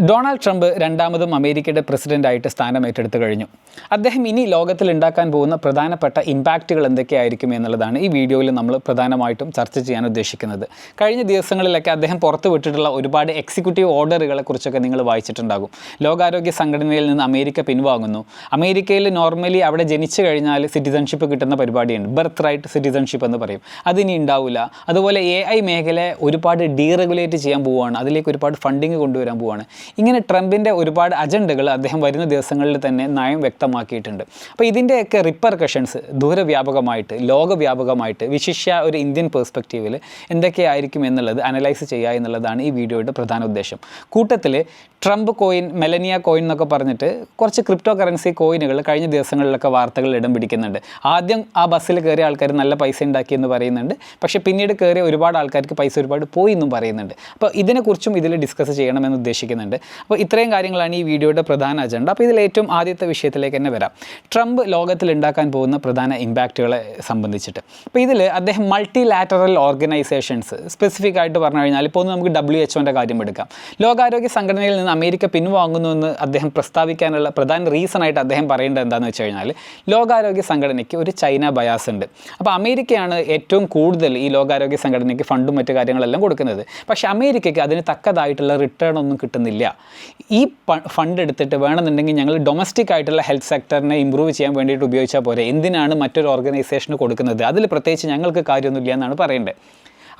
Donald Trump രണ്ടാമതും അമേരിക്കയുടെ പ്രസിഡന്റായിട്ട് സ്ഥാനം ഏറ്റെടുത്തു കഴിഞ്ഞു. അദ്ദേഹം ഇനി ലോകത്തിൽ ഉണ്ടാക്കാൻ പോകുന്ന പ്രധാനപ്പെട്ട ഇമ്പാക്റ്റുകൾ എന്തൊക്കെയായിരിക്കും എന്നുള്ളതാണ് ഈ വീഡിയോയിൽ നമ്മൾ പ്രധാനമായിട്ടും ചർച്ച ചെയ്യാൻ ഉദ്ദേശിക്കുന്നത്. കഴിഞ്ഞ ദിവസങ്ങളിലൊക്കെ അദ്ദേഹം പുറത്തു വിട്ടിട്ടുള്ള ഒരുപാട് എക്സിക്യൂട്ടീവ് ഓർഡറുകളെ കുറിച്ചൊക്കെ നിങ്ങൾ വായിച്ചിട്ടുണ്ടാകും. ലോകാരോഗ്യ സംഘടനയിൽ നിന്ന് അമേരിക്ക പിൻവാങ്ങുന്നു. അമേരിക്കയിൽ നോർമലി അവിടെ ജനിച്ചു കഴിഞ്ഞാൽ സിറ്റിസൺഷിപ്പ് കിട്ടുന്ന പരിപാടിയുണ്ട്. ബർത്ത് റൈറ്റ് സിറ്റിസൺഷിപ്പ് എന്ന് പറയും. അതിനി ഉണ്ടാവില്ല അതുപോലെ എ ഐ മേഖലയെ ഒരുപാട് ഡീറെഗുലേറ്റ് ചെയ്യാൻ പോവുകയാണ്. അതിലേക്ക് ഒരുപാട് ഫണ്ടിങ് കൊണ്ടുവരാൻ പോവുകയാണ്. ഇങ്ങനെ ട്രംപിന്റെ ഒരുപാട് അജണ്ടകൾ അദ്ദേഹം വരുന്ന ദിവസങ്ങളിൽ തന്നെ നയം വ്യക്തമാക്കിയിട്ടുണ്ട്. അപ്പോൾ ഇതിന്റെയൊക്കെ റിപ്പർക്കഷൻസ് ദൂരവ്യാപകമായിട്ട് ലോകവ്യാപകമായിട്ട് വിശിഷ്യ ഒരു ഇന്ത്യൻ പേഴ്സ്പെക്റ്റീവിൽ എന്തൊക്കെയായിരിക്കും എന്നുള്ളത് അനലൈസ് ചെയ്യുക എന്നുള്ളതാണ് ഈ വീഡിയോയുടെ പ്രധാന ഉദ്ദേശം. കൂട്ടത്തിൽ ട്രംപ് കോയിൻ മെലനിയ കോയിൻ എന്നൊക്കെ പറഞ്ഞിട്ട് കുറച്ച് ക്രിപ്റ്റോ കറൻസി കോയിനുകൾ കഴിഞ്ഞ ദിവസങ്ങളിലൊക്കെ വാർത്തകൾ ഇടം പിടിക്കുന്നുണ്ട്. ആദ്യം ആ ബസ്സിൽ കയറിയ ആൾക്കാർ നല്ല പൈസ ഉണ്ടാക്കി എന്ന് പറയുന്നുണ്ട്. പക്ഷേ പിന്നീട് കയറിയ ഒരുപാട് ആൾക്കാർക്ക് പൈസ ഒരുപാട് പോയി എന്നും പറയുന്നുണ്ട്. അപ്പോൾ ഇതിനെക്കുറിച്ചും ഇതിൽ ഡിസ്കസ് ചെയ്യണമെന്ന് ഉദ്ദേശിക്കുന്നുണ്ട്. അപ്പോൾ ഇത്രയും കാര്യങ്ങളാണ് ഈ വീഡിയോയുടെ പ്രധാന അജണ്ട. അപ്പോൾ ഇതിൽ ഏറ്റവും ആദ്യത്തെ വിഷയത്തിലേക്ക് തന്നെ വരാം. ട്രംപ് ലോകത്തിൽ ഉണ്ടാക്കാൻ പോകുന്ന പ്രധാന ഇമ്പാക്റ്റുകളെ സംബന്ധിച്ചിട്ട്. അപ്പോൾ ഇതിൽ അദ്ദേഹം മൾട്ടി ലാറ്ററൽ ഓർഗനൈസേഷൻസ് സ്പെസിഫിക് ആയിട്ട് പറഞ്ഞു കഴിഞ്ഞാൽ ഇപ്പോൾ ഒന്ന് നമുക്ക് ഡബ്ല്യു എച്ച് കാര്യം എടുക്കാം. ലോകാരോഗ്യ സംഘടനയിൽ നിന്ന് അമേരിക്ക പിൻവാങ്ങുന്നുവെന്ന് അദ്ദേഹം പ്രസ്താവിക്കാനുള്ള പ്രധാന റീസൺ ആയിട്ട് അദ്ദേഹം പറയേണ്ടത് എന്താണെന്ന് വെച്ച് കഴിഞ്ഞാൽ ലോകാരോഗ്യ സംഘടനയ്ക്ക് ഒരു ചൈന ബയാസ് ഉണ്ട്. അപ്പോൾ അമേരിക്കയാണ് ഏറ്റവും കൂടുതൽ ഈ ലോകാരോഗ്യ സംഘടനയ്ക്ക് ഫണ്ടും മറ്റു കാര്യങ്ങളെല്ലാം കൊടുക്കുന്നത്. പക്ഷേ അമേരിക്കയ്ക്ക് അതിന് തക്കതായിട്ടുള്ള റിട്ടേൺ ഒന്നും കിട്ടുന്നില്ല ഈ ഫണ്ട് എടുത്തിട്ട് വേണമെന്നുണ്ടെങ്കിൽ ഞങ്ങൾ ഡൊമസ്റ്റിക് ആയിട്ടുള്ള ഹെൽത്ത് സെക്ടറിനെ ഇമ്പ്രൂവ് ചെയ്യാൻ വേണ്ടിയിട്ട് ഉപയോഗിച്ചാൽ പോരെ. എന്തിനാണ് മറ്റൊരു ഓർഗനൈസേഷന് കൊടുക്കുന്നത്? അതിൽ പ്രത്യേകിച്ച് ഞങ്ങൾക്ക് കാര്യമൊന്നുമില്ല എന്നാണ് പറയേണ്ടത്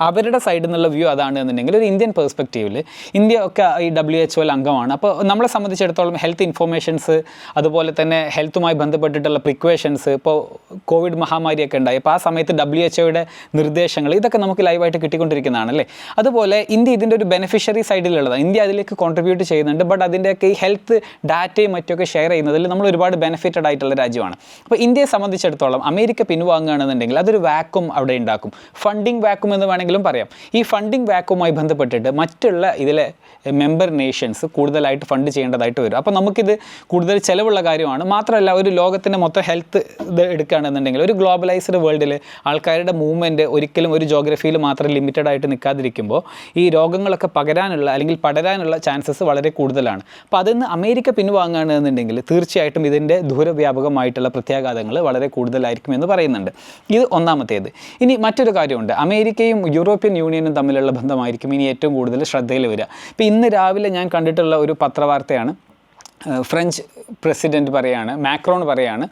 അവരുടെ സൈഡിൽ നിന്നുള്ള വ്യൂ അതാണ് എന്നുണ്ടെങ്കിൽ ഒരു ഇന്ത്യൻ പെർസ്പെക്റ്റീവിൽ ഇന്ത്യ ഒക്കെ ഈ ഡബ്ല്യു എച്ച് ഒയിൽ അംഗമാണ്. അപ്പോൾ നമ്മളെ സംബന്ധിച്ചിടത്തോളം ഹെൽത്ത് ഇൻഫോർമേഷൻസ് അതുപോലെ തന്നെ ഹെൽത്തുമായി ബന്ധപ്പെട്ടിട്ടുള്ള പ്രിക്വേഷൻസ് ഇപ്പോൾ കോവിഡ് മഹാമാരിയൊക്കെ ഉണ്ടായി. അപ്പോൾ ആ സമയത്ത് ഡബ്ല്യു എച്ച് ഒയുടെ നിർദ്ദേശങ്ങൾ ഇതൊക്കെ നമുക്ക് ലൈവായിട്ട് കിട്ടിക്കൊണ്ടിരിക്കുന്നതാണ് അല്ലേ? അതുപോലെ ഇന്ത്യ ഇതിന്റെ ഒരു ബെനിഫിഷ്യറി സൈഡിലുള്ളതാണ് ഇന്ത്യ അതിലേക്ക് കോൺട്രിബ്യൂട്ട് ചെയ്യുന്നുണ്ട്. ബട്ട് അതിന്റെയൊക്കെ ഈ ഹെൽത്ത് ഡാറ്റയും മറ്റൊക്കെ ഷെയർ ചെയ്യുന്നതിൽ നമ്മൾ ഒരുപാട് ബെനിഫിറ്റഡ് ആയിട്ടുള്ള രാജ്യമാണ്. അപ്പോൾ ഇന്ത്യയെ സംബന്ധിച്ചിടത്തോളം അമേരിക്ക പിൻവാങ്ങുകയാണെന്നുണ്ടെങ്കിൽ അതൊരു വാക്കും അവിടെ ഉണ്ടാക്കും. ഫണ്ടിങ് വാക്കും എന്ന് വേണമെങ്കിലും പറയാം. ഈ ഫണ്ടിങ് വാക്കുമായി ബന്ധപ്പെട്ടിട്ട് മറ്റുള്ള ഇതിലെ മെമ്പർ നേഷൻസ് കൂടുതലായിട്ട് ഫണ്ട് ചെയ്യേണ്ടതായിട്ട് വരും. അപ്പോൾ നമുക്കിത് കൂടുതൽ ചിലവുള്ള കാര്യമാണ്. മാത്രമല്ല ഒരു ലോകത്തിന്റെ മൊത്തം ഹെൽത്ത് ഇത് എടുക്കുകയാണെന്നുണ്ടെങ്കിൽ ഒരു ഗ്ലോബലൈസ്ഡ് വേൾഡിൽ ആൾക്കാരുടെ മൂവ്മെന്റ് ഒരിക്കലും ഒരു ജോഗ്രഫിയിൽ മാത്രം ലിമിറ്റഡ് ആയിട്ട് നിൽക്കാതിരിക്കുമ്പോൾ ഈ രോഗങ്ങളൊക്കെ പകരാനുള്ള അല്ലെങ്കിൽ പടരാനുള്ള ചാൻസസ് വളരെ കൂടുതലാണ്. അപ്പോൾ അതിൽ നിന്ന് അമേരിക്ക പിൻവാങ്ങുകയാണെന്നുണ്ടെങ്കിൽ തീർച്ചയായിട്ടും ഇതിന്റെ ദൂരവ്യാപകമായിട്ടുള്ള പ്രത്യാഘാതങ്ങൾ വളരെ കൂടുതലായിരിക്കും എന്ന് പറയുന്നുണ്ട്. ഇത് ഒന്നാമത്തേത്. ഇനി മറ്റൊരു കാര്യമുണ്ട്. അമേരിക്കയും യൂറോപ്യൻ യൂണിയനും തമ്മിലുള്ള ബന്ധമായിരിക്കും ഇനി ഏറ്റവും കൂടുതൽ ശ്രദ്ധയിൽ വരിക. ഇപ്പോൾ ഇന്ന് രാവിലെ ഞാൻ കണ്ടിട്ടുള്ള ഒരു പത്രവാർത്തയാണ്. ഫ്രഞ്ച് പ്രസിഡന്റ് പറയാണ് മാക്രോൺ പറയാണ്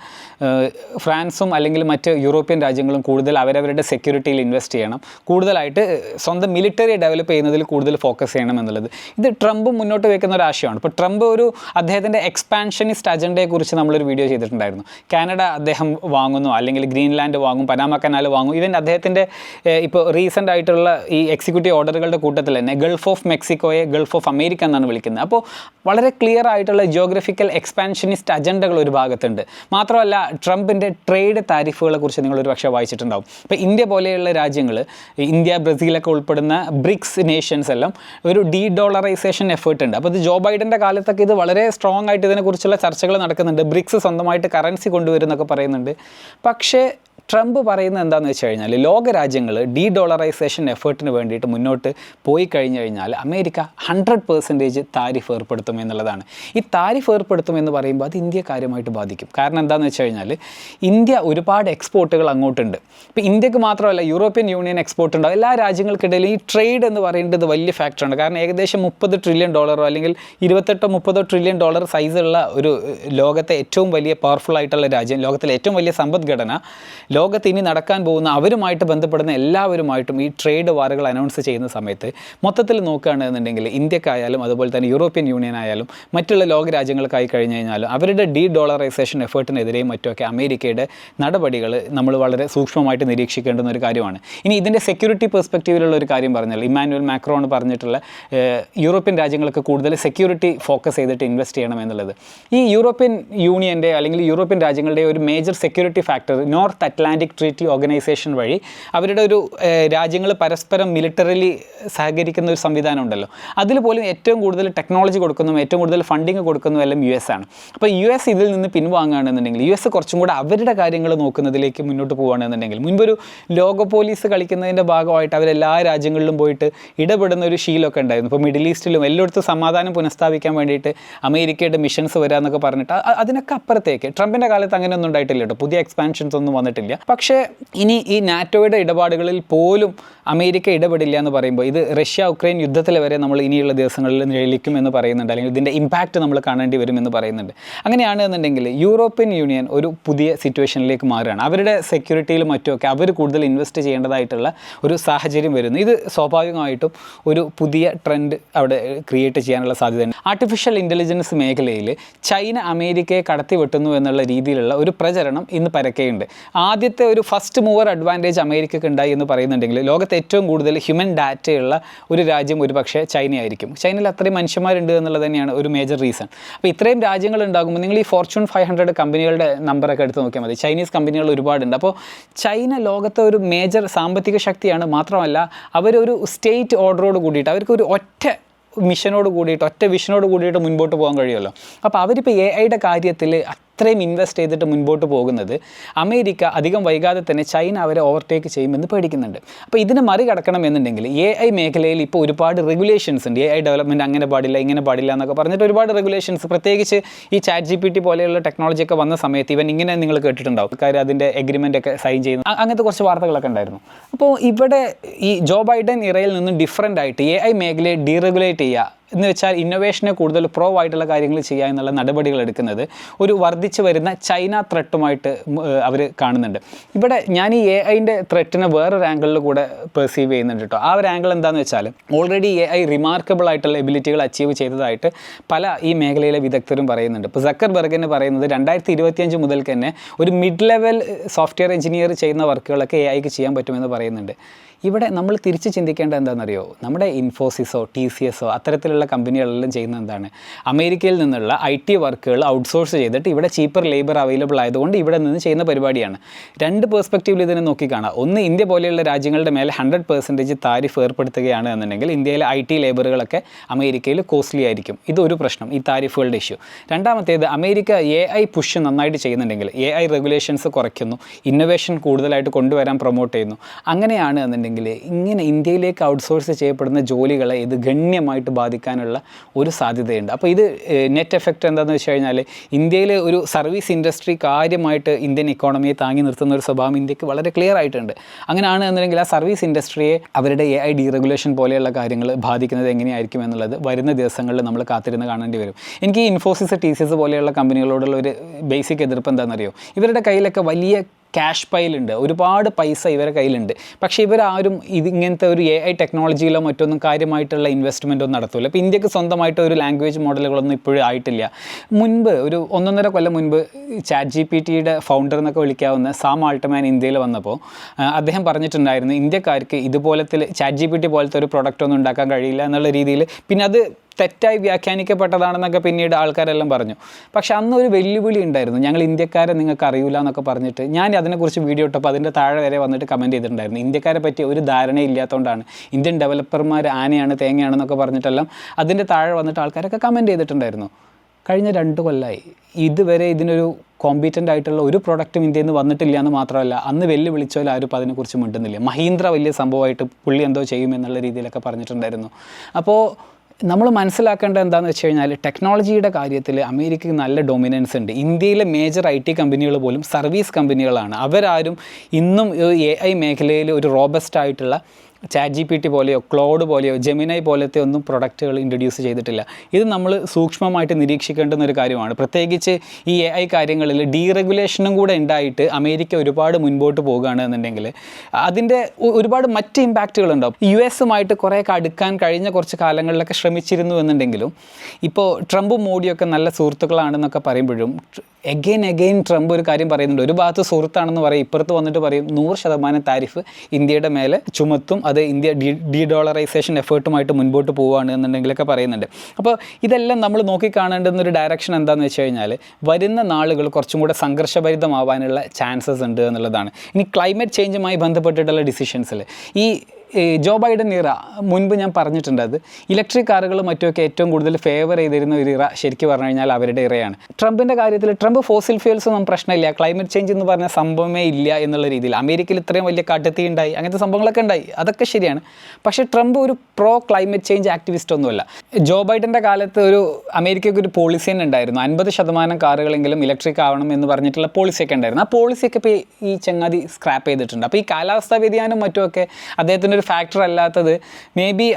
ഫ്രാൻസും അല്ലെങ്കിൽ മറ്റ് യൂറോപ്യൻ രാജ്യങ്ങളും കൂടുതൽ അവരവരുടെ സെക്യൂരിറ്റിയിൽ ഇൻവെസ്റ്റ് ചെയ്യണം. കൂടുതലായിട്ട് സ്വന്തം മിലിറ്ററി ഡെവലപ്പ് ചെയ്യുന്നതിൽ കൂടുതൽ ഫോക്കസ് ചെയ്യണം എന്നുള്ളത്. ഇത് ട്രംപ് മുന്നോട്ട് വെക്കുന്ന ഒരു ആശയമാണ്. ഇപ്പോൾ ട്രംപ് ഒരു അദ്ദേഹത്തിന്റെ എക്സ്പാൻഷനിസ്റ്റ് അജണ്ടയെക്കുറിച്ച് നമ്മളൊരു വീഡിയോ ചെയ്തിട്ടുണ്ടായിരുന്നു. കാനഡ അദ്ദേഹം വാങ്ങുന്നു അല്ലെങ്കിൽ ഗ്രീൻലാൻഡ് വാങ്ങും പനാമ കനാൽ വാങ്ങും. ഇവൻ അദ്ദേഹത്തിന്റെ ഇപ്പോൾ റീസെന്റ് ആയിട്ടുള്ള ഈ എക്സിക്യൂട്ടീവ് ഓർഡറുകളുടെ കൂട്ടത്തിൽ തന്നെ ഗൾഫ് ഓഫ് മെക്സിക്കോയെ ഗൾഫ് ഓഫ് അമേരിക്ക എന്നാണ് വിളിക്കുന്നത്. അപ്പോൾ വളരെ ക്ലിയർ ആയിട്ടുള്ള ജിയോഗ്രഫിക്കൽ എക്സ്പാൻഷനിസ്റ്റ് അജണ്ടകൾ ഒരു ഭാഗത്തുണ്ട്. മാത്രമല്ല ട്രംപിന്റെ ട്രേഡ് താരിഫുകളെ കുറിച്ച് നിങ്ങൾ ഒരു പക്ഷേ വായിച്ചിട്ടുണ്ടാവും. ഇപ്പോൾ ഇന്ത്യ പോലെയുള്ള രാജ്യങ്ങൾ ഇന്ത്യ ബ്രസീലൊക്കെ ഉൾപ്പെടുന്ന ബ്രിക്സ് നേഷൻസ് എല്ലാം ഒരു ഡീ ഡോളറൈസേഷൻ എഫേർട്ട് ഉണ്ട്. അപ്പോൾ ഇത് ജോ ബൈഡന്റെ കാലത്തൊക്കെ ഇത് വളരെ സ്ട്രോങ് ആയിട്ട് ഇതിനെക്കുറിച്ചുള്ള ചർച്ചകൾ നടക്കുന്നുണ്ട്. ബ്രിക്സ് സ്വന്തമായിട്ട് കറൻസി കൊണ്ടുവരുന്നൊക്കെ പറയുന്നുണ്ട്. പക്ഷേ ട്രംപ് പറയുന്നത് എന്താണെന്ന് വെച്ച് കഴിഞ്ഞാൽ ലോകരാജ്യങ്ങൾ ഡീ ഡോളറൈസേഷൻ എഫേർട്ടിന് വേണ്ടിയിട്ട് മുന്നോട്ട് പോയി കഴിഞ്ഞു കഴിഞ്ഞാൽ അമേരിക്ക ഹൺഡ്രഡ് പെർസെന്റേജ് താരിഫ് ഏർപ്പെടുത്തും എന്നുള്ളതാണ്. ഈ താരിഫ് ഏർപ്പെടുത്തും എന്ന് പറയുമ്പോൾ അത് ഇന്ത്യ കാര്യമായിട്ട് ബാധിക്കും. കാരണം എന്താണെന്ന് വെച്ച് കഴിഞ്ഞാൽ ഇന്ത്യ ഒരുപാട് എക്സ്പോർട്ടുകൾ അങ്ങോട്ടുണ്ട്. ഇപ്പോൾ ഇന്ത്യയ്ക്ക് മാത്രമല്ല യൂറോപ്യൻ യൂണിയൻ എക്സ്പോർട്ട് ഉണ്ടാവും. എല്ലാ രാജ്യങ്ങൾക്കിടയിൽ ഈ ട്രേഡ് എന്ന് പറയുന്നത് വലിയ ഫാക്ടറാണ് കാരണം ഏകദേശം മുപ്പത് ട്രില്യൺ ഡോളറോ അല്ലെങ്കിൽ ഇരുപത്തെട്ടോ മുപ്പതോ ട്രില്യൺ ഡോളർ സൈസുള്ള ഒരു ലോകത്തെ ഏറ്റവും വലിയ പവർഫുൾ ആയിട്ടുള്ള രാജ്യം ലോകത്തിലെ ഏറ്റവും വലിയ സമ്പദ്ഘടന ലോകത്ത് ഇനി നടക്കാൻ പോകുന്ന അവരുമായിട്ട് ബന്ധപ്പെടുന്ന എല്ലാവരുമായിട്ടും ഈ ട്രേഡ് വാറുകൾ അനൗൺസ് ചെയ്യുന്ന സമയത്ത് മൊത്തത്തിൽ നോക്കുകയാണെന്നുണ്ടെങ്കിൽ ഇന്ത്യക്കായാലും അതുപോലെ തന്നെ യൂറോപ്യൻ യൂണിയൻ ആയാലും മറ്റുള്ള ലോക രാജ്യങ്ങൾക്കായി കഴിഞ്ഞു കഴിഞ്ഞാലും അവരുടെ ഡീ ഡോളറൈസേഷൻ എഫേർട്ടിനെതിരെയും മറ്റുമൊക്കെ അമേരിക്കയുടെ നടപടികൾ നമ്മൾ വളരെ സൂക്ഷ്മമായിട്ട് നിരീക്ഷിക്കേണ്ടുന്ന ഒരു കാര്യമാണ്. ഇനി ഇതിന്റെ സെക്യൂരിറ്റി പെർസ്പെക്റ്റീവിലുള്ള ഒരു കാര്യം പറഞ്ഞാൽ ഇമാനുവൽ മാക്രോൺ പറഞ്ഞിട്ടുള്ള യൂറോപ്യൻ രാജ്യങ്ങൾക്ക് കൂടുതൽ സെക്യൂരിറ്റി ഫോക്കസ് ചെയ്തിട്ട് ഇൻവെസ്റ്റ് ചെയ്യണം എന്നുള്ളത്. ഈ യൂറോപ്യൻ യൂണിയന്റെ അല്ലെങ്കിൽ യൂറോപ്യൻ രാജ്യങ്ങളുടെ ഒരു major security factor north treaty organisation വഴി അവരുടെ ഒരു രാജ്യങ്ങൾ പരസ്പരം മിലിറ്ററിലി സഹകരിക്കുന്ന ഒരു സംവിധാനം ഉണ്ടല്ലോ. അതിൽ പോലും ഏറ്റവും കൂടുതൽ ടെക്നോളജി കൊടുക്കുന്നതും ഏറ്റവും കൂടുതൽ ഫണ്ടിങ് കൊടുക്കുന്നതും എല്ലാം യു എസ് ആണ്. അപ്പോൾ യു എസ് ഇതിൽ നിന്ന് പിൻവാങ്ങുകയാണെന്നുണ്ടെങ്കിൽ യു എസ് കുറച്ചും കൂടെ അവരുടെ കാര്യങ്ങൾ നോക്കുന്നതിലേക്ക് മുന്നോട്ട് പോവുകയാണെന്നുണ്ടെങ്കിൽ മുൻപൊരു ലോക പോലീസ് കളിക്കുന്നതിന്റെ ഭാഗമായിട്ട് അവരെല്ലാ രാജ്യങ്ങളിലും പോയിട്ട് ഇടപെടുന്ന ഒരു ശീലമൊക്കെ ഉണ്ടായിരുന്നു. ഇപ്പോൾ മിഡിൽ ഈസ്റ്റിലും എല്ലായിടത്തും സമാധാനം പുനഃസ്ഥാപിക്കാൻ വേണ്ടിയിട്ട് അമേരിക്കയുടെ മിഷൻസ് വരാമെന്നൊക്കെ പറഞ്ഞിട്ട് അതിനൊക്കെ അപ്പുറത്തേക്ക് ട്രംപിന്റെ കാലത്ത് അങ്ങനെയൊന്നും ഉണ്ടായിട്ടില്ല കേട്ടോ. പുതിയ എക്സ്പാൻഷൻസ് ഒന്നും വന്നിട്ടില്ല. പക്ഷേ ഇനി ഈ നാറ്റോയുടെ ഇടപാടുകളിൽ പോലും അമേരിക്ക ഇടപെടില്ല എന്ന് പറയുമ്പോൾ ഇത് റഷ്യ ഉക്രൈൻ യുദ്ധത്തിൽ വരെ നമ്മൾ ഇനിയുള്ള ദിവസങ്ങളിൽ നിഴലിക്കും എന്ന് പറയുന്നുണ്ട്. അല്ലെങ്കിൽ ഇതിന്റെ ഇമ്പാക്റ്റ് നമ്മൾ കാണേണ്ടി വരും എന്ന് പറയുന്നുണ്ട്. അങ്ങനെയാണെന്നുണ്ടെങ്കിൽ യൂറോപ്യൻ യൂണിയൻ ഒരു പുതിയ സിറ്റുവേഷനിലേക്ക് മാറുകയാണ്. അവരുടെ സെക്യൂരിറ്റിയിലും മറ്റുമൊക്കെ അവർ കൂടുതൽ ഇൻവെസ്റ്റ് ചെയ്യേണ്ടതായിട്ടുള്ള ഒരു സാഹചര്യം വരുന്നു. ഇത് സ്വാഭാവികമായിട്ടും ഒരു പുതിയ ട്രെൻഡ് അവിടെ ക്രിയേറ്റ് ചെയ്യാനുള്ള സാധ്യതയുണ്ട്. ആർട്ടിഫിഷ്യൽ ഇന്റലിജൻസ് മേഖലയിൽ ചൈന അമേരിക്കയെ കടത്തി വെട്ടുന്നു എന്നുള്ള രീതിയിലുള്ള ഒരു പ്രചരണം ഇന്ന് പരക്കെയുണ്ട്. ആദ്യത്തെ ഒരു ഫസ്റ്റ് മൂവർ അഡ്വാന്റേജ് അമേരിക്കയ്ക്ക് ഉണ്ടായി എന്ന് പറയുന്നുണ്ടെങ്കിൽ ലോകത്തെ ഏറ്റവും കൂടുതൽ ഹ്യൂമൻ ഡാറ്റയുള്ള ഒരു രാജ്യം ഒരുപക്ഷെ ചൈനയായിരിക്കും. ചൈനയിൽ അത്രയും മനുഷ്യന്മാരുണ്ട് എന്നുള്ളത് തന്നെയാണ് ഒരു മേജർ റീസൺ അപ്പോൾ ഇത്രയും രാജ്യങ്ങൾ ഉണ്ടാകുമ്പോൾ നിങ്ങൾ ഈ ഫോർച്യൂൺ ഫൈവ് ഹൺഡ്രഡ് കമ്പനികളുടെ നമ്പറൊക്കെ എടുത്ത് നോക്കിയാൽ മതി. ചൈനീസ് കമ്പനികൾ ഒരുപാടുണ്ട്. അപ്പോൾ ചൈന ലോകത്തെ ഒരു മേജർ സാമ്പത്തിക ശക്തിയാണ്. മാത്രമല്ല അവരൊരു സ്റ്റേറ്റ് ഓർഡറോട് കൂടിയിട്ട് അവർക്കൊരു ഒറ്റ മിഷനോട് കൂടിയിട്ട് ഒറ്റ വിഷനോട് കൂടിയിട്ട് മുൻപോട്ട് പോകാൻ കഴിയുമല്ലോ. അപ്പോൾ അവരിപ്പോൾ എ ഐയുടെ കാര്യത്തിൽ അത്രയും ഇൻവെസ്റ്റ് ചെയ്തിട്ട് മുൻപോട്ട് പോകുന്നത് അമേരിക്ക അധികം വൈകാതെ തന്നെ ചൈന അവരെ ഓവർടേക്ക് ചെയ്യുമെന്ന് പേടിക്കുന്നുണ്ട്. അപ്പോൾ ഇതിനെ മറികടക്കണം എന്നുണ്ടെങ്കിൽ എ ഐ മേഖലയിൽ ഇപ്പോൾ ഒരുപാട് റെഗുലേഷൻസ് ഉണ്ട്. എ ഐ ഡെവലപ്മെന്റ് അങ്ങനെ പാടില്ല ഇങ്ങനെ പാടില്ല എന്നൊക്കെ പറഞ്ഞിട്ട് ഒരുപാട് റെഗുലേഷൻസ് പ്രത്യേകിച്ച് ഈ ചാറ്റ് ജി പി ടി പോലെയുള്ള ടെക്നോളജിയൊക്കെ വന്ന സമയത്ത് ഇവൻ ഇങ്ങനെ നിങ്ങൾ കേട്ടിട്ടുണ്ടാവും. കാര്യം അതിന്റെ എഗ്രിമെന്റ് ഒക്കെ സൈൻ ചെയ്യുന്നു. അങ്ങനത്തെ കുറച്ച് വാർത്തകളൊക്കെ ഉണ്ടായിരുന്നു. അപ്പോൾ ഇവിടെ ഈ ജോ ബൈഡൻ ഇറയിൽ നിന്ന് ഡിഫറന്റ് ആയിട്ട് എ ഐ മേഖലയെ ഡീറെഗുലേറ്റ് ചെയ്യുക എന്ന് വെച്ചാൽ ഇന്നോവേഷനെ കൂടുതൽ പ്രോ ആയിട്ടുള്ള കാര്യങ്ങൾ ചെയ്യുക എന്നുള്ള നടപടികൾ എടുക്കുന്നത് ഒരു വർദ്ധിച്ചു വരുന്ന ചൈന ത്രെട്ടുമായിട്ട് അവർ കാണുന്നുണ്ട്. ഇവിടെ ഞാൻ ഈ എ ഐന്റെ ത്രെറ്റിനെ വേറൊരു ആംഗിളിൽ കൂടെ പെർസീവ് ചെയ്യുന്നുണ്ട് കേട്ടോ ആ ഒരു ആംഗിൾ എന്താണെന്ന് വെച്ചാൽ ഓൾറെഡി എ ഐ റിമാർക്കബിൾ ആയിട്ടുള്ള എബിലിറ്റികൾ അച്ചീവ് ചെയ്തതായിട്ട് പല ഈ മേഖലയിലെ വിദഗ്ധരും പറയുന്നുണ്ട്. ഇപ്പോൾ സക്കർ ബർഗിന് പറയുന്നത് രണ്ടായിരത്തി ഇരുപത്തിയഞ്ച് മുതൽ തന്നെ ഒരു മിഡ് ലെവൽ സോഫ്റ്റ്വെയർ എഞ്ചിനീയർ ചെയ്യുന്ന വർക്കുകളൊക്കെ എ ഐക്ക് ചെയ്യാൻ പറ്റുമെന്ന് പറയുന്നുണ്ട്. ഇവിടെ നമ്മൾ തിരിച്ച് ചിന്തിക്കേണ്ടത് എന്താണെന്നറിയോ? നമ്മുടെ ഇൻഫോസിസോ ടി സി എസോ അത്തരത്തിലുള്ള കമ്പനികളെല്ലാം ചെയ്യുന്നത് എന്താണ്? അമേരിക്കയിൽ നിന്നുള്ള ഐ ടി വർക്കുകൾ ഔട്ട്സോഴ്സ് ചെയ്തിട്ട് ഇവിടെ ചീപ്പർ ലേബർ അവൈലബിൾ ആയതുകൊണ്ട് ഇവിടെ നിന്ന് ചെയ്യുന്ന പരിപാടിയാണ്. രണ്ട് പേഴ്സ്പെക്റ്റീവിൽ ഇതിനെ നോക്കിക്കാണാം ഒന്ന് ഇന്ത്യ പോലെയുള്ള രാജ്യങ്ങളുടെ മേലെ ഹൺഡ്രഡ് പെർസെന്റേജ് താരിഫ് ഏർപ്പെടുത്തുകയാണ് എന്നുണ്ടെങ്കിൽ ഇന്ത്യയിലെ ഐ ടി ലേബറുകളൊക്കെ അമേരിക്കയിൽ കോസ്റ്റ്ലി ആയിരിക്കും. ഇതൊരു പ്രശ്നം ഈ താരിഫുകളുടെ ഇഷ്യൂ രണ്ടാമത്തേത് അമേരിക്ക എ ഐ പുഷ് നന്നായിട്ട് ചെയ്യുന്നുണ്ടെങ്കിൽ എ ഐ റെഗുലേഷൻസ് കുറയ്ക്കുന്നു ഇന്നൊവേഷൻ കൂടുതലായിട്ട് കൊണ്ടുവരാൻ പ്രൊമോട്ട് ചെയ്യുന്നു. അങ്ങനെയാണ് എന്നുണ്ടെങ്കിൽ ഇങ്ങനെ ഇന്ത്യയിലേക്ക് ഔട്ട്സോഴ്സ് ചെയ്യപ്പെടുന്ന ജോലികളെ ഇത് ഗണ്യമായിട്ട് ബാധിക്കാനുള്ള ഒരു സാധ്യതയുണ്ട്. അപ്പോൾ ഇത് നെറ്റ് എഫക്റ്റ് എന്താണെന്ന് വെച്ച് കഴിഞ്ഞാൽ ഇന്ത്യയിലെ ഒരു സർവീസ് ഇൻഡസ്ട്രി കാര്യമായിട്ട് ഇന്ത്യൻ ഇക്കോണമിയെ താങ്ങി നിർത്തുന്ന ഒരു സ്വഭാവം ഇന്ത്യയ്ക്ക് വളരെ ക്ലിയർ ആയിട്ടുണ്ട്. അങ്ങനെയാണ് എന്നുണ്ടെങ്കിൽ ആ സർവീസ് ഇൻഡസ്ട്രിയെ അവരുടെ എ ഐ ഡീറെഗുലേഷൻ പോലെയുള്ള കാര്യങ്ങൾ ബാധിക്കുന്നത് എങ്ങനെയായിരിക്കും എന്നുള്ളത് വരുന്ന ദിവസങ്ങളിൽ നമ്മൾ കാത്തിരുന്ന് കാണേണ്ടി വരും. എനിക്ക് ഇൻഫോസിസ് ടി സി എസ് പോലെയുള്ള കമ്പനികളോടുള്ള ഒരു ബേസിക് എതിർപ്പ് എന്താണെന്നറിയോ? ഇവരുടെ കയ്യിലൊക്കെ വലിയ ക്യാഷ് പൈലുണ്ട് ഒരുപാട് പൈസ ഇവരെ കയ്യിലുണ്ട്. പക്ഷേ ഇവരാരും ഇത് ഇങ്ങനത്തെ ഒരു എ ഐ ടെക്നോളജിയിലോ മറ്റൊന്നും കാര്യമായിട്ടുള്ള ഇൻവെസ്റ്റ്മെന്റ് ഒന്നും നടത്തില്ല ഇപ്പോൾ ഇന്ത്യയ്ക്ക് സ്വന്തമായിട്ട് ഒരു ലാംഗ്വേജ് മോഡലുകളൊന്നും ഇപ്പോഴും ആയിട്ടില്ല. മുൻപ് ഒരു ഒന്നൊന്നര കൊല്ലം മുൻപ് ചാറ്റ് ജി പി ടിയുടെ ഫൗണ്ടർ എന്നൊക്കെ വിളിക്കാവുന്ന സാം ആൾട്ടമാൻ ഇന്ത്യയിൽ വന്നപ്പോൾ അദ്ദേഹം പറഞ്ഞിട്ടുണ്ടായിരുന്നു ഇന്ത്യക്കാർക്ക് ഇതുപോലത്തെ ചാറ്റ് ജി പി ടി പോലത്തെ ഒരു പ്രൊഡക്റ്റ് ഒന്നും ഉണ്ടാക്കാൻ കഴിയില്ല എന്നുള്ള രീതിയിൽ. പിന്നെ അത് തെറ്റായി വ്യാഖ്യാനിക്കപ്പെട്ടതാണെന്നൊക്കെ പിന്നീട് ആൾക്കാരെല്ലാം പറഞ്ഞു. പക്ഷെ അന്ന് ഒരു വെല്ലുവിളി ഉണ്ടായിരുന്നു. ഞങ്ങൾ ഇന്ത്യക്കാരെ നിങ്ങൾക്ക് അറിയില്ല എന്നൊക്കെ പറഞ്ഞിട്ട് ഞാൻ അതിനെക്കുറിച്ച് വീഡിയോ ഇട്ടപ്പോൾ അതിന്റെ താഴെ വരെ വന്നിട്ട് കമന്റ് ചെയ്തിട്ടുണ്ടായിരുന്നു. ഇന്ത്യക്കാരെ പറ്റി ഒരു ധാരണ ധാരണയില്ലാത്തതുകൊണ്ടാണ് ഇന്ത്യൻ ഡെവലപ്പർമാർ ആനയാണ് തേങ്ങയാണെന്നൊക്കെ പറഞ്ഞിട്ടെല്ലാം അതിന്റെ താഴെ വന്നിട്ട് ആൾക്കാരൊക്കെ കമന്റ് ചെയ്തിട്ടുണ്ടായിരുന്നു. കഴിഞ്ഞ രണ്ട് കൊല്ലമായി ഇതുവരെ ഇതിനൊരു കോമ്പീറ്റന്റ് ആയിട്ടുള്ള ഒരു പ്രൊഡക്റ്റും ഇന്ത്യയിൽ നിന്ന് വന്നിട്ടില്ല എന്ന് മാത്രമല്ല അന്ന് വെല്ലുവിളിച്ചോൽ ആരും ഇപ്പോൾ അതിനെക്കുറിച്ച് മിണ്ടുന്നില്ല. മഹീന്ദ്ര വലിയ സംഭവമായിട്ട് പുള്ളി എന്തോ ചെയ്യുമെന്നുള്ള രീതിയിലൊക്കെ പറഞ്ഞിട്ടുണ്ടായിരുന്നു. അപ്പോൾ നമ്മൾ മനസ്സിലാക്കേണ്ട എന്താണെന്ന് വെച്ച് കഴിഞ്ഞാൽ ടെക്നോളജിയുടെ കാര്യത്തിൽ അമേരിക്കയ്ക്ക് നല്ല ഡൊമിനൻസ് ഉണ്ട്. ഇന്ത്യയിലെ മേജർ ഐ ടി കമ്പനികൾ പോലും സർവീസ് കമ്പനികളാണ് അവരാരും ഇന്നും എ ഐ മേഖലയിൽ ഒരു റോബസ്റ്റ് ആയിട്ടുള്ള ചാറ്റ് ജി പി ടി പോലെയോ ക്ലോഡ് പോലെയോ ജെമിനൈ പോലത്തെ ഒന്നും പ്രൊഡക്റ്റുകൾ ഇൻട്രൊഡ്യൂസ് ചെയ്തിട്ടില്ല. ഇത് നമ്മൾ സൂക്ഷ്മമായിട്ട് നിരീക്ഷിക്കേണ്ടുന്ന ഒരു കാര്യമാണ്. പ്രത്യേകിച്ച് ഈ എ ഐ കാര്യങ്ങളിൽ ഡീറെഗുലേഷനും കൂടെ ഉണ്ടായിട്ട് അമേരിക്ക ഒരുപാട് മുൻപോട്ട് പോകുകയാണ് എന്നുണ്ടെങ്കിൽ അതിന്റെ ഒരുപാട് മറ്റ് ഇമ്പാക്റ്റുകൾ ഉണ്ടാവും. യു എസുമായിട്ട് കുറേയൊക്കെ അടുക്കാൻ കഴിഞ്ഞ കുറച്ച് കാലങ്ങളിലൊക്കെ ശ്രമിച്ചിരുന്നു എന്നുണ്ടെങ്കിലും ഇപ്പോൾ ട്രംപും മോഡിയൊക്കെ നല്ല സുഹൃത്തുക്കളാണെന്നൊക്കെ പറയുമ്പോഴും എഗെയിൻ എഗെയിൻ ട്രംപ് ഒരു കാര്യം പറയുന്നുണ്ട്. ഒരു ഭാഗത്ത് സുഹൃത്താണെന്ന് പറയും ഇപ്പുറത്ത് വന്നിട്ട് പറയും നൂറ് ശതമാനം താരിഫ് ഇന്ത്യയുടെ മേലെ ചുമത്തും അത് ഇന്ത്യ ഡി ഡി ഡോളറൈസേഷൻ എഫേർട്ടുമായിട്ട് മുൻപോട്ട് പോവുകയാണ് എന്നുണ്ടെങ്കിലൊക്കെ പറയുന്നുണ്ട്. അപ്പോൾ ഇതെല്ലാം നമ്മൾ നോക്കിക്കാണേണ്ടുന്ന ഒരു ഡയറക്ഷൻ എന്താണെന്ന് വെച്ച് കഴിഞ്ഞാൽ വരുന്ന നാളുകൾ കുറച്ചും കൂടെ സംഘർഷഭരിതമാവാനുള്ള ചാൻസസ് ഉണ്ട് എന്നുള്ളതാണ്. ഇനി ക്ലൈമറ്റ് ചേഞ്ചുമായി ബന്ധപ്പെട്ടിട്ടുള്ള ഡിസിഷൻസിൽ ഈ ജോ ബൈഡൻ ഇറ മുൻപ് ഞാൻ പറഞ്ഞിട്ടുണ്ട് അത് ഇലക്ട്രിക് കാറുകൾ മറ്റുമൊക്കെ ഏറ്റവും കൂടുതൽ ഫേവർ ചെയ്തിരുന്ന ഒരു ഇറ ശരിക്കും പറഞ്ഞു കഴിഞ്ഞാൽ അവരുടെ ഇറയാണ്. ട്രംപിന്റെ കാര്യത്തിൽ ട്രംപ് ഫോസിൽ ഫ്യൂൽസ് ഒന്നും പ്രശ്നമില്ല ക്ലൈമറ്റ് ചേഞ്ച് എന്ന് പറഞ്ഞ സംഭവമേ ഇല്ല എന്നുള്ള രീതിയിൽ. അമേരിക്കയിൽ ഇത്രയും വലിയ കാട്ടുതീ ഉണ്ടായി അങ്ങനത്തെ സംഭവങ്ങളൊക്കെ ഉണ്ടായി അതൊക്കെ ശരിയാണ്. പക്ഷേ ട്രംപ് ഒരു പ്രോ ക്ലൈമറ്റ് ചേഞ്ച് ആക്ടിവിസ്റ്റ് ഒന്നുമല്ല. ജോ ബൈഡന്റെ കാലത്ത് ഒരു അമേരിക്കയ്ക്ക് ഒരു പോളിസി തന്നെ ഉണ്ടായിരുന്നു. അൻപത് ശതമാനം കാറുകളെങ്കിലും ഇലക്ട്രിക് ആവണം എന്ന് പറഞ്ഞിട്ടുള്ള പോളിസിയൊക്കെ ഉണ്ടായിരുന്നു. ആ പോളിസിയൊക്കെ ഇപ്പോൾ ഈ ചങ്ങാതി സ്ക്രാപ്പ് ചെയ്തിട്ടുണ്ട്. അപ്പോൾ ഈ കാലാവസ്ഥാ വ്യതിയാനം മറ്റുമൊക്കെ അദ്ദേഹത്തിന്റെ ഫാക്ടർ അല്ലാത്തത്. മേ ബി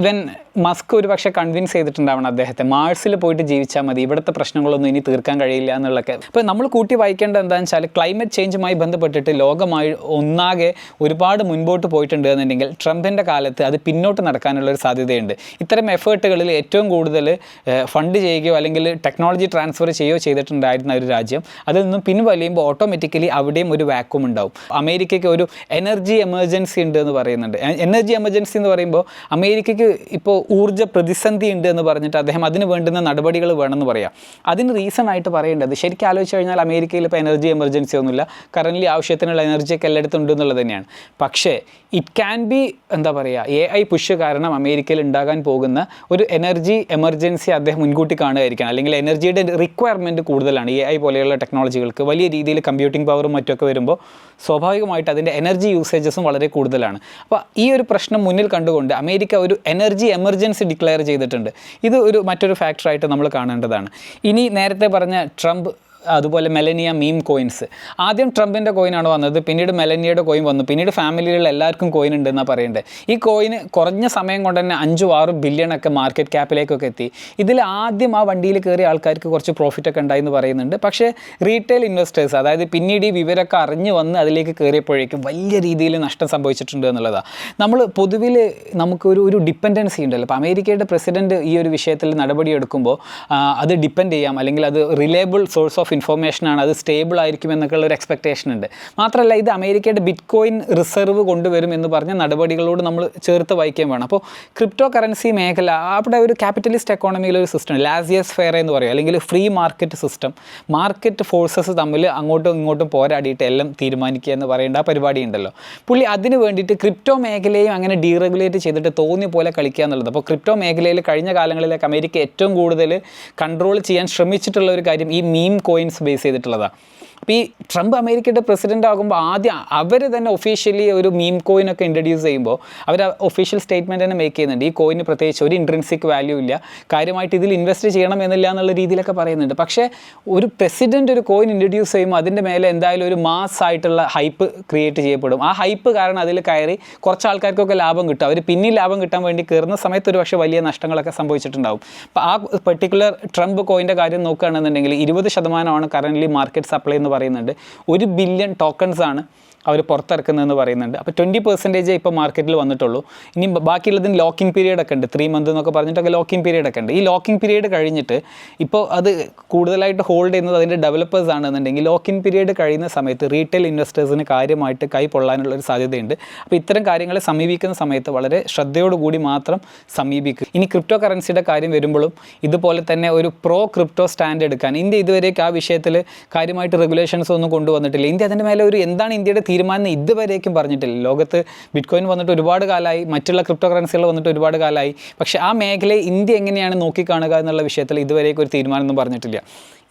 ഇവൻ മസ്ക് ഒരു പക്ഷേ കൺവിൻസ് ചെയ്തിട്ടുണ്ടാവണം അദ്ദേഹത്തെ. മാർസിൽ പോയിട്ട് ജീവിച്ചാൽ മതി. ഇവിടുത്തെ പ്രശ്നങ്ങളൊന്നും ഇനി തീർക്കാൻ കഴിയില്ല എന്നുള്ളൊക്കെ. ഇപ്പോൾ നമ്മൾ കൂട്ടി വായിക്കേണ്ടത് എന്താണെന്ന് വെച്ചാൽ ക്ലൈമറ്റ് ചേഞ്ചുമായി ബന്ധപ്പെട്ടിട്ട് ലോകമായി ഒന്നാകെ ഒരുപാട് മുൻപോട്ട് പോയിട്ടുണ്ട് എന്നുണ്ടെങ്കിൽ ട്രംപിന്റെ കാലത്ത് അത് പിന്നോട്ട് നടക്കാനുള്ള ഒരു സാധ്യതയുണ്ട്. ഇത്തരം എഫേർട്ടുകളിൽ ഏറ്റവും കൂടുതൽ ഫണ്ട് ചെയ്യുകയോ അല്ലെങ്കിൽ ടെക്നോളജി ട്രാൻസ്ഫർ ചെയ്യുകയോ ചെയ്തിട്ടുണ്ടായിരുന്ന ഒരു രാജ്യം അതിൽ നിന്നും പിൻവലിയുമ്പോൾ ഓട്ടോമാറ്റിക്കലി അവിടെയും ഒരു വാക്വം ഉണ്ടാവും. അമേരിക്കയ്ക്ക് ഒരു എനർജി എമർജൻസി ഉണ്ട് എന്ന് പറയുന്നുണ്ട്. എനർജി എമർജൻസി എന്ന് പറയുമ്പോൾ അമേരിക്കയ്ക്ക് ഇപ്പോൾ ഊർജ പ്രതിസന്ധി ഉണ്ട് എന്ന് പറഞ്ഞിട്ട് അദ്ദേഹം അതിന് വേണ്ടുന്ന നടപടികൾ വേണമെന്ന് പറയാം. അതിന് റീസൺ ആയിട്ട് പറയേണ്ടത് ശരിക്കും ആലോചിച്ച് കഴിഞ്ഞാൽ അമേരിക്കയിൽ ഇപ്പോൾ എനർജി എമർജൻസി ഒന്നുമില്ല. കറന്റ് ആവശ്യത്തിനുള്ള എനർജിയൊക്കെ എല്ലായിടത്തും ഉണ്ട് എന്നുള്ളത് തന്നെയാണ്. പക്ഷേ ഇറ്റ് ക്യാൻ ബി എന്താ പറയുക എ ഐ പുഷ് കാരണം അമേരിക്കയിൽ ഉണ്ടാകാൻ പോകുന്ന ഒരു എനർജി എമർജൻസി അദ്ദേഹം മുൻകൂട്ടി കാണുകയായിരിക്കണം. അല്ലെങ്കിൽ എനർജിയുടെ റിക്വയർമെന്റ് കൂടുതലാണ് എ ഐ പോലെയുള്ള ടെക്നോളജികൾക്ക് വലിയ രീതിയിൽ കമ്പ്യൂട്ടിംഗ് പവറും മറ്റൊക്കെ വരുമ്പോൾ സ്വാഭാവികമായിട്ട് അതിന്റെ എനർജി യൂസേജസും വളരെ കൂടുതലാണ്. അപ്പോൾ ഈ ഒരു പ്രശ്നം മുന്നിൽ കണ്ടുകൊണ്ട് അമേരിക്ക ഒരു എനർജി എമർജൻസി ഡിക്ലെയർ ചെയ്തിട്ടുണ്ട്. ഇത് ഒരു മറ്റൊരു ഫാക്ടറായിട്ട് നമ്മൾ കാണേണ്ടതാണ്. ഇനി നേരത്തെ പറഞ്ഞ ട്രംപ് അതുപോലെ മെലനിയ മീം കോയിൻസ് ആദ്യം ട്രംപിന്റെ കോയിനാണ് വന്നത് പിന്നീട് മെലനിയയുടെ കോയിൻ വന്നു പിന്നീട് ഫാമിലികളിൽ എല്ലാവർക്കും കോയിൻ ഉണ്ടെന്നാണ് പറയേണ്ടത് ഈ കോയിന് കുറഞ്ഞ സമയം കൊണ്ട് തന്നെ അഞ്ചും ആറും ബില്യൺ ഒക്കെ മാർക്കറ്റ് ക്യാപ്പിലേക്കൊക്കെ എത്തി. ഇതിൽ ആദ്യം ആ വണ്ടിയിൽ കയറിയ ആൾക്കാർക്ക് കുറച്ച് പ്രോഫിറ്റൊക്കെ ഉണ്ടായി എന്ന് പറയുന്നുണ്ട്. പക്ഷേ റീറ്റെയിൽ ഇൻവെസ്റ്റേഴ്സ് അതായത് പിന്നീട് ഈ വിവരമൊക്കെ അറിഞ്ഞ് വന്ന് അതിലേക്ക് കയറിയപ്പോഴേക്കും വലിയ രീതിയിൽ നഷ്ടം സംഭവിച്ചിട്ടുണ്ട് എന്നുള്ളതാണ് നമ്മൾ പൊതുവിൽ നമുക്കൊരു ഒരു ഡിപ്പെൻഡൻസി ഉണ്ടല്ലോ. അപ്പോൾ അമേരിക്കയുടെ പ്രസിഡന്റ് ഈ ഒരു വിഷയത്തിൽ നടപടിയെടുക്കുമ്പോൾ അത് ഡിപ്പെൻഡ് ചെയ്യാം. അല്ലെങ്കിൽ അത് റിലയബിൾ സോഴ്സ് ഓഫ് ഇൻഫർമേഷൻ ആണ് അത് സ്റ്റേബിൾ ആയിരിക്കും എന്നൊക്കെയുള്ള ഒരു എക്സ്പെക്ടേഷൻ ഉണ്ട്. മാത്രമല്ല ഇത് അമേരിക്കയുടെ ബിറ്റ് കോയിൻ റിസർവ് കൊണ്ടുവരും എന്ന് പറഞ്ഞ നടപടികളോട് നമ്മൾ ചേർത്ത് വായിക്കുകയും വേണം. അപ്പോൾ ക്രിപ്റ്റോ കറൻസി മേഖല അവിടെ ഒരു ക്യാപിറ്റലിസ്റ്റ് എക്കോണമിയിലെ ഒരു സിസ്റ്റം ലാസിയസ് ഫെയർ എന്ന് പറയും അല്ലെങ്കിൽ free market system market forces തമ്മിൽ അങ്ങോട്ടും ഇങ്ങോട്ടും പോരാടിയിട്ട് എല്ലാം തീരുമാനിക്കുക എന്ന് പറയേണ്ട ആ പരിപാടി ഉണ്ടല്ലോ. പുള്ളി അതിന് വേണ്ടിയിട്ട് ക്രിപ്റ്റോ മേഖലയും അങ്ങനെ ഡീറെഗുലേറ്റ് ചെയ്തിട്ട് തോന്നിയ പോലെ കളിക്കുക എന്നുള്ളത്. അപ്പോൾ ക്രിപ്റ്റോ മേഖലയിൽ കഴിഞ്ഞ കാലങ്ങളിലേക്ക് അമേരിക്ക ഏറ്റവും കൂടുതൽ കൺട്രോൾ ചെയ്യാൻ ശ്രമിച്ചിട്ടുള്ള ഒരു കാര്യം ഈ മീം കോയിൻസ് ബേസ് ചെയ്തിട്ടുള്ളതാണ് അപ്പോൾ ഈ ട്രംപ് അമേരിക്കയുടെ പ്രസിഡന്റ് ആകുമ്പോൾ ആദ്യം അവർ തന്നെ ഒഫീഷ്യലി ഒരു മീം കോയിൻ ഒക്കെ ഇൻട്രൊഡ്യൂസ് ചെയ്യുമ്പോൾ അവർ ഒഫീഷ്യൽ സ്റ്റേറ്റ്മെന്റ് തന്നെ മേക്ക് ചെയ്യുന്നുണ്ട്. ഈ കോയിന് പ്രത്യേകിച്ച് ഒരു ഇൻട്രൻസിക് വാല്യൂ ഇല്ല. കാര്യമായിട്ട് ഇതിൽ ഇൻവെസ്റ്റ് ചെയ്യണം എന്നില്ല എന്നുള്ള രീതിയിലൊക്കെ പറയുന്നുണ്ട്. പക്ഷേ ഒരു പ്രസിഡന്റ് ഒരു കോയിൻ ഇൻട്രൊഡ്യൂസ് ചെയ്യുമ്പോൾ അതിന്റെ മേലെ എന്തായാലും ഒരു മാസ് ആയിട്ടുള്ള ഹൈപ്പ് ക്രിയേറ്റ് ചെയ്യപ്പെടും. ആ ഹൈപ്പ് കാരണം അതിൽ കയറി കുറച്ച് ആൾക്കാർക്കൊക്കെ ലാഭം കിട്ടും. അവർ പിന്നെ ലാഭം കിട്ടാൻ വേണ്ടി കയറുന്ന സമയത്ത് ഒരു പക്ഷേ വലിയ നഷ്ടങ്ങളൊക്കെ സംഭവിച്ചിട്ടുണ്ടാവും. അപ്പോൾ ആ പെർട്ടിക്കുലർ ട്രംപ് കോയിന്റെ കാര്യം നോക്കുകയാണെന്നുണ്ടെങ്കിൽ ഇരുപത് ശതമാനമാണ് കറന്റ്ലി മാർക്കറ്റ് സപ്ലൈ എന്ന് പറയുന്നുണ്ട്. ഒരു ബില്യൺ ടോക്കൺസ് ആണ് അവർ പുറത്തിറക്കുന്നതെന്ന് പറയുന്നുണ്ട്. അപ്പോൾ ട്വന്റി പെർസെന്റേജ് ഇപ്പോൾ മാർക്കറ്റിൽ വന്നിട്ടുള്ളൂ. ഇനി ബാക്കിയുള്ളതിന് ലോക്കിംഗ് പീരീഡ് ഒക്കെ ഉണ്ട്. ത്രീ മന്ത് എന്നൊക്കെ പറഞ്ഞിട്ടൊക്കെ ലോക്കിംഗ് പീരീഡ് ഒക്കെ ഉണ്ട്. ഈ ലോക്കിംഗ് പീരീഡ് കഴിഞ്ഞിട്ട് ഇപ്പോൾ അത് കൂടുതലായിട്ട് ഹോൾഡ് ചെയ്യുന്നത് അതിന്റെ ഡെവലപ്പേഴ്സ് ആണെന്നുണ്ടെങ്കിൽ ലോക്കിംഗ് പീരീഡ് കഴിയുന്ന സമയത്ത് റീറ്റെയിൽ ഇൻവെസ്റ്റേഴ്സിന് കാര്യമായിട്ട് കൈ പൊള്ളാനുള്ള ഒരു സാധ്യതയുണ്ട്. അപ്പോൾ ഇത്തരം കാര്യങ്ങളെ സമീപിക്കുന്ന സമയത്ത് വളരെ ശ്രദ്ധയോടുകൂടി മാത്രം സമീപിക്കുക. ഇനി ക്രിപ്റ്റോ കറൻസിയുടെ കാര്യം വരുമ്പോഴും ഇതുപോലെ തന്നെ ഒരു പ്രോ ക്രിപ്റ്റോ സ്റ്റാൻഡ് എടുക്കാൻ ഇന്ത്യ ഇതുവരേക്ക് ആ വിഷയത്തിൽ കാര്യമായിട്ട് റെഗുലേഷൻസ് ഒന്നും കൊണ്ടുവന്നിട്ടില്ല. ഇന്ത്യ അതിന്റെ മേലെ ഒരു എന്താണ് ഇന്ത്യയുടെ തീരുമാനം ഇതുവരേക്കും പറഞ്ഞിട്ടില്ല. ലോകത്ത് ബിറ്റ്കോയിൻ വന്നിട്ട് ഒരുപാട് കാലമായി മറ്റുള്ള ക്രിപ്റ്റോ കറൻസികൾ വന്നിട്ട് ഒരുപാട് കാലമായി. പക്ഷേ ആ മേഖലയെ ഇന്ത്യ എങ്ങനെയാണ് നോക്കിക്കാണുക എന്നുള്ള വിഷയത്തിൽ ഇതുവരേക്കും ഒരു തീരുമാനമൊന്നും പറഞ്ഞിട്ടില്ല.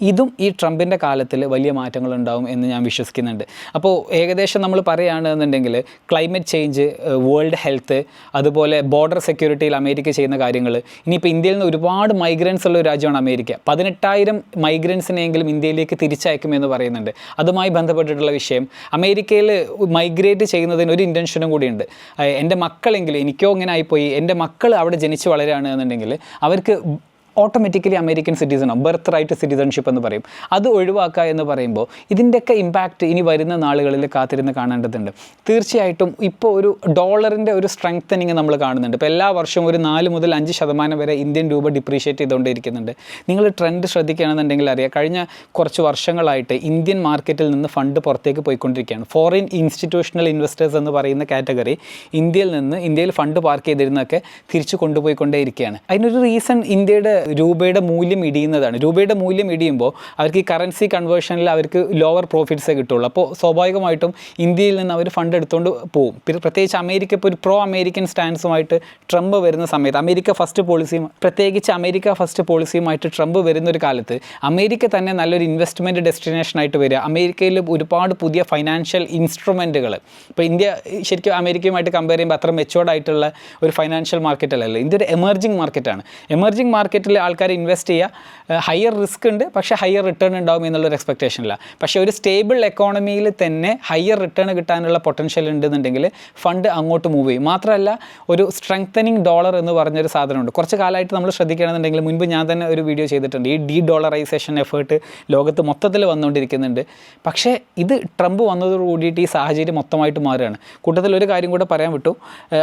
ഇതും ഈ ട്രംപിന്റെ കാലത്തിൽ വലിയ മാറ്റങ്ങൾ ഉണ്ടാവും എന്ന് ഞാൻ വിശ്വസിക്കുന്നുണ്ട്. അപ്പോൾ ഏകദേശം നമ്മൾ പറയുകയാണെന്നുണ്ടെങ്കിൽ ക്ലൈമറ്റ് ചേഞ്ച് വേൾഡ് ഹെൽത്ത് അതുപോലെ ബോർഡർ സെക്യൂരിറ്റിയിൽ അമേരിക്ക ചെയ്യുന്ന കാര്യങ്ങൾ. ഇനിയിപ്പോൾ ഇന്ത്യയിൽ നിന്ന് ഒരുപാട് മൈഗ്രൻസ് ഉള്ള ഒരു രാജ്യമാണ് അമേരിക്ക. പതിനെട്ടായിരം മൈഗ്രൻസിനെങ്കിലും ഇന്ത്യയിലേക്ക് തിരിച്ചയക്കുമെന്ന് പറയുന്നുണ്ട്. അതുമായി ബന്ധപ്പെട്ടിട്ടുള്ള വിഷയം. അമേരിക്കയിൽ മൈഗ്രേറ്റ് ചെയ്യുന്നതിന് ഒരു ഇന്റൻഷനും കൂടിയുണ്ട്. എന്റെ മക്കളെങ്കിലും എനിക്കോ ഇങ്ങനെ ആയിപ്പോയി. എന്റെ മക്കൾ അവിടെ ജനിച്ച് വളരുകയാണെന്നുണ്ടെങ്കിൽ അവർക്ക് ഓട്ടോമാറ്റിക്കലി അമേരിക്കൻ സിറ്റിസണോ ബർത്ത് റൈറ്റ് സിറ്റിസൺഷിപ്പ് എന്ന് പറയും. അത് ഒഴിവാക്കുക എന്ന് പറയുമ്പോൾ ഇതിന്റെയൊക്കെ ഇമ്പാക്റ്റ് ഇനി വരുന്ന നാളുകളിൽ കാത്തിരുന്ന് കാണേണ്ടതുണ്ട്. തീർച്ചയായിട്ടും ഇപ്പോൾ ഒരു ഡോളറിന്റെ ഒരു സ്ട്രെങ്തനിങ് നമ്മൾ കാണുന്നുണ്ട്. ഇപ്പോൾ എല്ലാ വർഷവും ഒരു നാല് മുതൽ അഞ്ച് ശതമാനം വരെ ഇന്ത്യൻ രൂപ ഡിപ്രീഷിയേറ്റ് ചെയ്തുകൊണ്ടിരിക്കുന്നുണ്ട്. നിങ്ങൾ ട്രെൻഡ് ശ്രദ്ധിക്കുകയാണെന്നുണ്ടെങ്കിൽ അറിയാം കഴിഞ്ഞ കുറച്ച് വർഷങ്ങളായിട്ട് ഇന്ത്യൻ മാർക്കറ്റിൽ നിന്ന് ഫണ്ട് പുറത്തേക്ക് പോയിക്കൊണ്ടിരിക്കുകയാണ്. ഫോറിൻ ഇൻസ്റ്റിറ്റ്യൂഷണൽ ഇൻവെസ്റ്റേഴ്സ് എന്ന് പറയുന്ന കാറ്റഗറി ഇന്ത്യയിൽ നിന്ന് ഇന്ത്യയിൽ ഫണ്ട് പാർക്ക് ചെയ്തിരുന്നൊക്കെ തിരിച്ചു കൊണ്ടുപോയിക്കൊണ്ടേയിരിക്കുകയാണ്. അതിനൊരു റീസൺ ഇന്ത്യയുടെ രൂപയുടെ മൂല്യം ഇടിയുന്നതാണ്. രൂപയുടെ മൂല്യം ഇടിയുമ്പോൾ അവർക്ക് ഈ കറൻസി കൺവേർഷനിൽ അവർക്ക് ലോവർ പ്രോഫിറ്റ്സേ കിട്ടുള്ളൂ. അപ്പോൾ സ്വാഭാവികമായിട്ടും ഇന്ത്യയിൽ നിന്ന് അവർ ഫണ്ട് എടുത്തുകൊണ്ട് പോകും പ്രത്യേകിച്ച് അമേരിക്ക ഇപ്പോൾ ഒരു പ്രോ അമേരിക്കൻ സ്റ്റാൻസുമായിട്ട് ട്രംപ് വരുന്ന സമയത്ത് അമേരിക്ക ഫസ്റ്റ് പോളിസിയും പ്രത്യേകിച്ച് അമേരിക്ക ഫസ്റ്റ് പോളിസിയുമായിട്ട് ട്രംപ് വരുന്ന ഒരു കാലത്ത് അമേരിക്ക തന്നെ നല്ലൊരു ഇൻവെസ്റ്റ്മെന്റ് ഡെസ്റ്റിനേഷനായിട്ട് വരിക. അമേരിക്കയിൽ ഒരുപാട് പുതിയ ഫൈനാൻഷ്യൽ ഇൻസ്ട്രുമെന്റുകൾ ഇപ്പോൾ ഇന്ത്യ ശരിക്കും അമേരിക്കയുമായിട്ട് കമ്പയർ ചെയ്യുമ്പോൾ അത്ര മെച്ചോർഡായിട്ടുള്ള ഒരു ഫൈനാൻഷ്യൽ മാർക്കറ്റ് അല്ലല്ലോ. ഇന്ത്യ ഒരു എമർജിങ് മാർക്കറ്റാണ് എമർജിങ് മാർക്കറ്റിൽ ആൾക്കാർ ഇൻവെസ്റ്റ് ചെയ്യുക ഹയർ റിസ്ക് ഉണ്ട് പക്ഷേ ഹയർ റിട്ടേൺ ഉണ്ടാവും എന്നുള്ളൊരു എക്സ്പെക്റ്റേഷനില്ല പക്ഷേ ഒരു സ്റ്റേബിൾ എക്കോണമിയിൽ തന്നെ ഹയർ റിട്ടേൺ കിട്ടാനുള്ള പൊട്ടൻഷ്യൽ ഉണ്ടെന്നുണ്ടെങ്കിൽ ഫണ്ട് അങ്ങോട്ട് മൂവ് ചെയ്യും. മാത്രമല്ല ഒരു സ്ട്രെങ്തനിങ് ഡോളർ എന്ന് പറഞ്ഞൊരു സാധനമുണ്ട്. കുറച്ച് കാലമായിട്ട് നമ്മൾ ശ്രദ്ധിക്കുകയാണെന്നുണ്ടെങ്കിൽ മുൻപ് ഞാൻ തന്നെ ഒരു വീഡിയോ ചെയ്തിട്ടുണ്ട്. ഈ ഡീ ഡോളറൈസേഷൻ എഫേർട്ട് ലോകത്ത് മൊത്തത്തിൽ വന്നുകൊണ്ടിരിക്കുന്നുണ്ട്. പക്ഷേ ഇത് ട്രംപ് വന്നതോട് കൂടിയിട്ട് ഈ സാഹചര്യം മൊത്തമായിട്ട് മാറുകയാണ്. കൂട്ടത്തിൽ ഒരു കാര്യം കൂടെ പറയാൻ വിട്ടു.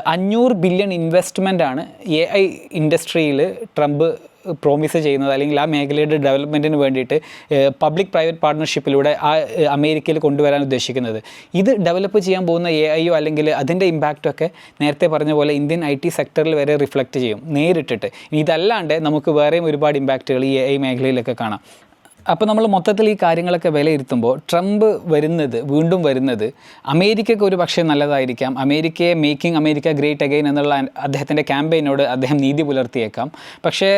അഞ്ഞൂറ് ബില്യൺ ഇൻവെസ്റ്റ്മെന്റ് ആണ് എ ഐ ഇൻഡസ്ട്രിയിൽ ട്രംപ് പ്രോമിസ് ചെയ്യുന്നത് അല്ലെങ്കിൽ ആ മേഖലയുടെ ഡെവലപ്മെന്റിന് വേണ്ടിയിട്ട് പബ്ലിക് പ്രൈവറ്റ് പാർട്ട്ണർഷിപ്പിലൂടെ ആ അമേരിക്കയിൽ കൊണ്ടുവരാൻ ഉദ്ദേശിക്കുന്നത്. ഇത് ഡെവലപ്പ് ചെയ്യാൻ പോകുന്ന എ ഐയോ അല്ലെങ്കിൽ അതിന്റെ ഇമ്പാക്റ്റൊക്കെ നേരത്തെ പറഞ്ഞ പോലെ ഇന്ത്യൻ ഐ ടി സെക്ടറിൽ വരെ റിഫ്ലക്റ്റ് ചെയ്യും നേരിട്ടിട്ട്. ഇതല്ലാണ്ട് നമുക്ക് വേറെയും ഒരുപാട് ഇമ്പാക്റ്റുകൾ ഈ എ ഐ മേഖലയിലൊക്കെ കാണാം. അപ്പോൾ നമ്മൾ മൊത്തത്തിൽ ഈ കാര്യങ്ങളൊക്കെ വിലയിരുത്തുമ്പോൾ ട്രംപ് വരുന്നത് വീണ്ടും വരുന്നത് അമേരിക്കയ്ക്ക് ഒരു പക്ഷേ നല്ലതായിരിക്കാം. അമേരിക്കയെ മേക്കിംഗ് അമേരിക്ക ഗ്രേറ്റ് അഗൈൻ എന്നുള്ള അദ്ദേഹത്തിന്റെ ക്യാമ്പയിനോട് അദ്ദേഹം നീതി പുലർത്തിയേക്കാം. പക്ഷേ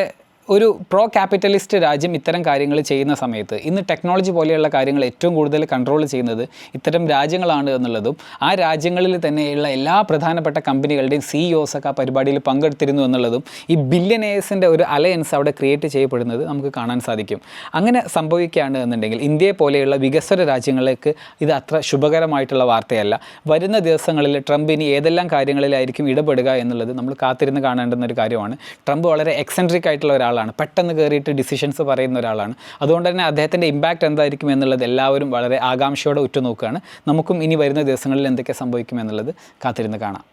ഒരു പ്രോ ക്യാപിറ്റലിസ്റ്റ് രാജ്യം ഇത്തരം കാര്യങ്ങൾ ചെയ്യുന്ന സമയത്ത് ഇന്ന് ടെക്നോളജി പോലെയുള്ള കാര്യങ്ങൾ ഏറ്റവും കൂടുതൽ കൺട്രോൾ ചെയ്യുന്നത് ഇത്തരം രാജ്യങ്ങളാണ് എന്നുള്ളതും ആ രാജ്യങ്ങളിൽ തന്നെയുള്ള എല്ലാ പ്രധാനപ്പെട്ട കമ്പനികളുടെയും സിഇഒസ് ഒക്കെ ആ പരിപാടിയിൽ പങ്കെടുത്തിരുന്നു എന്നുള്ളതും ഈ ബില്യനേഴ്സിന്റെ ഒരു അലയൻസ് അവിടെ ക്രിയേറ്റ് ചെയ്യപ്പെടുന്നത് നമുക്ക് കാണാൻ സാധിക്കും. അങ്ങനെ സംഭവിക്കുകയാണ് എന്നുണ്ടെങ്കിൽ ഇന്ത്യയെ പോലെയുള്ള വികസ്വര രാജ്യങ്ങളിലേക്ക് ഇത് അത്ര ശുഭകരമായിട്ടുള്ള വാർത്തയല്ല. വരുന്ന ദിവസങ്ങളിൽ ട്രംപ് ഇനി ഏതെല്ലാം കാര്യങ്ങളിലായിരിക്കും ഇടപെടുക എന്നുള്ളത് നമ്മൾ കാത്തിരുന്ന് കാണേണ്ടുന്ന ഒരു കാര്യമാണ്. ട്രംപ് വളരെ എക്സെൻട്രിക് ആയിട്ടുള്ള ഒരാളാണ്. പെട്ടെന്ന് കയറിയിട്ട് ഡിസിഷൻസ് പറയുന്ന ഒരാളാണ്. അതുകൊണ്ട് തന്നെ അദ്ദേഹത്തിന്റെ ഇമ്പാക്റ്റ് എന്തായിരിക്കും എന്നുള്ളത് എല്ലാവരും വളരെ ആകാംക്ഷയോടെ ഉറ്റുനോക്കുകയാണ്. നമുക്കും ഇനി വരുന്ന ദിവസങ്ങളിൽ എന്തൊക്കെ സംഭവിക്കും എന്നുള്ളത് കാത്തിരുന്ന് കാണാം.